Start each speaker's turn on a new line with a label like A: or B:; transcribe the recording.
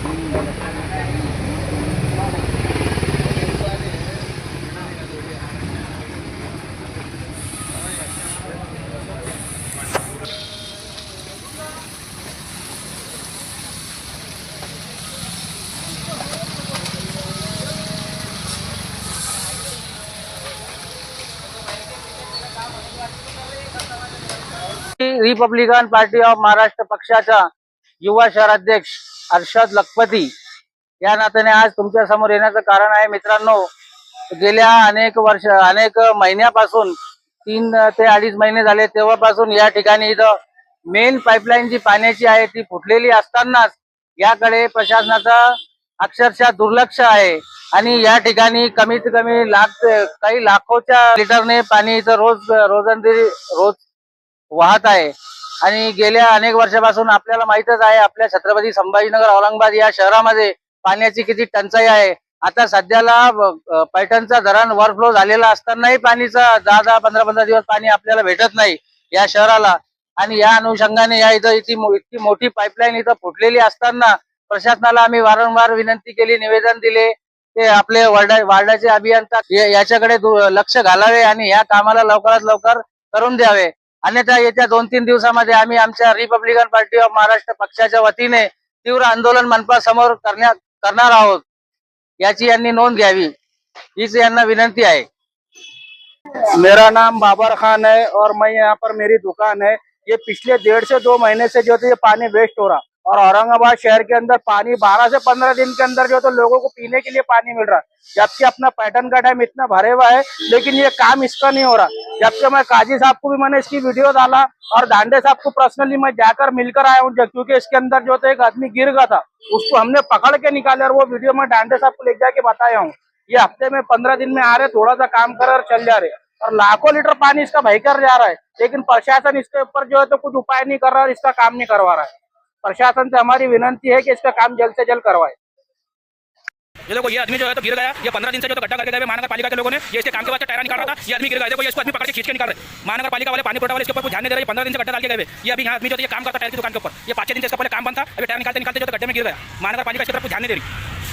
A: Thank you. Republican party of Maharashtra पक्षाचा युवा शहराध्यक्ष हर्षद लखपती या नात्याने आज तुमच्यासमोर येण्याचं कारण आहे. मित्रांनो गेल्या अनेक वर्ष अनेक महिन्यापासून तीन ते अडीच महिने झाले तेव्हापासून या ठिकाणी इथं मेन पाईपलाईन जी पाण्याची आहे ती फुटलेली असतानाच याकडे प्रशासनाचा अक्षरशः दुर्लक्ष आहे. आणि या ठिकाणी कमीत कमी लाख काही लाखोच्या लिटरने पाणी इथं रोज रोजंदी रोज वाहत आहे. आणि गेल्या अनेक वर्षापासून आपल्याला माहितच आहे आपल्या छत्रपती संभाजीनगर औरंगाबाद या शहरामध्ये पाण्याची किती टंचाई आहे. आता सध्याला पैठणचा धरण ओव्हरफ्लो झालेला असतानाही पाणीचा दहा दहा पंधरा पंधरा दिवस पाणी आपल्याला भेटत नाही या शहराला. आणि या अनुषंगाने या इथं इतकी इतकी मोठी पाईपलाईन इथं फुटलेली असताना प्रशासनाला आम्ही वारंवार विनंती केली निवेदन दिले ते आपले वार्डा वार्डाचे अभियंता याच्याकडे लक्ष घालावे आणि या कामाला लवकरात लवकर करून द्यावे. अन्यथा येत्या दोन तीन दिवसामध्ये आम्ही आमच्या रिपब्लिकन पार्टी ऑफ़ महाराष्ट्र पक्षाच्या वतीने तीव्र आंदोलन मनपा समोर करण्यात करणार आहोत. याची यांनी नोंद घ्यावी. हीच यांना विनंती आहे.
B: मेरा नाम बाबर खान है और मैं यहाँ पर मेरी दुकान है। ये पिछले डेढ़ से दो महीने से जो है ये पानी वेस्ट हो रहा और औरंगाबाद शहर के अंदर पानी बारह से पंद्रह दिन के अंदर जो तो लोगों को पीने के लिए पानी मिल रहा है। जबकि अपना पैटर्न का टाइम इतना भरे हुआ है, लेकिन ये काम इसका नहीं हो रहा। जबकि मैं काजी साहब को भी मैंने इसकी वीडियो डाला और दांडे साहब को पर्सनली मैं जाकर मिलकर आया हूँ क्योंकि इसके अंदर जो था, एक आदमी गिर गया था, उसको हमने पकड़ के निकाले और वो वीडियो मैं डांडे साहब को ले जाके बताया हूँ। ये हफ़्ते में पंद्रह दिन में आ रहे थोड़ा सा काम कर और चल जा रहे और लाखों लीटर पानी इसका बहकर जा रहा है, लेकिन प्रशासन इसके ऊपर जो है तो कुछ उपाय नहीं कर रहा और इसका काम नहीं करवा रहा है। प्रशासन से हमारी विनंती है कि इसका काम जल्द से जल्द करवाए।
C: ये देखो ये आदमी जो है तो गिर गया। ये पंद्रह दिन से जो तो गड्ढा करके गए महानगर पालिका के लोगों ने। ये इसके काम के बाद टायरा निकाल रहा था। ये आदमी गिर गया। देखो ये इसको आदमी पकड़ के खींच के निकाल रहे। महानगर पालिका वाले पानी वाले इसके ऊपर ध्यान दे रहे। पंद्रह दिन से गड्ढा डाल के गए ये अभी यहाँ आदमी जो ये काम करता टायर की दुकान के ऊपर। ये पाँच दिन से इसका पहले काम बनता अभी टायर निकालते निकालते जो गड्ढे में गिर गया। महानगर पालिका इसके तरफ ध्यान नहीं दे रही।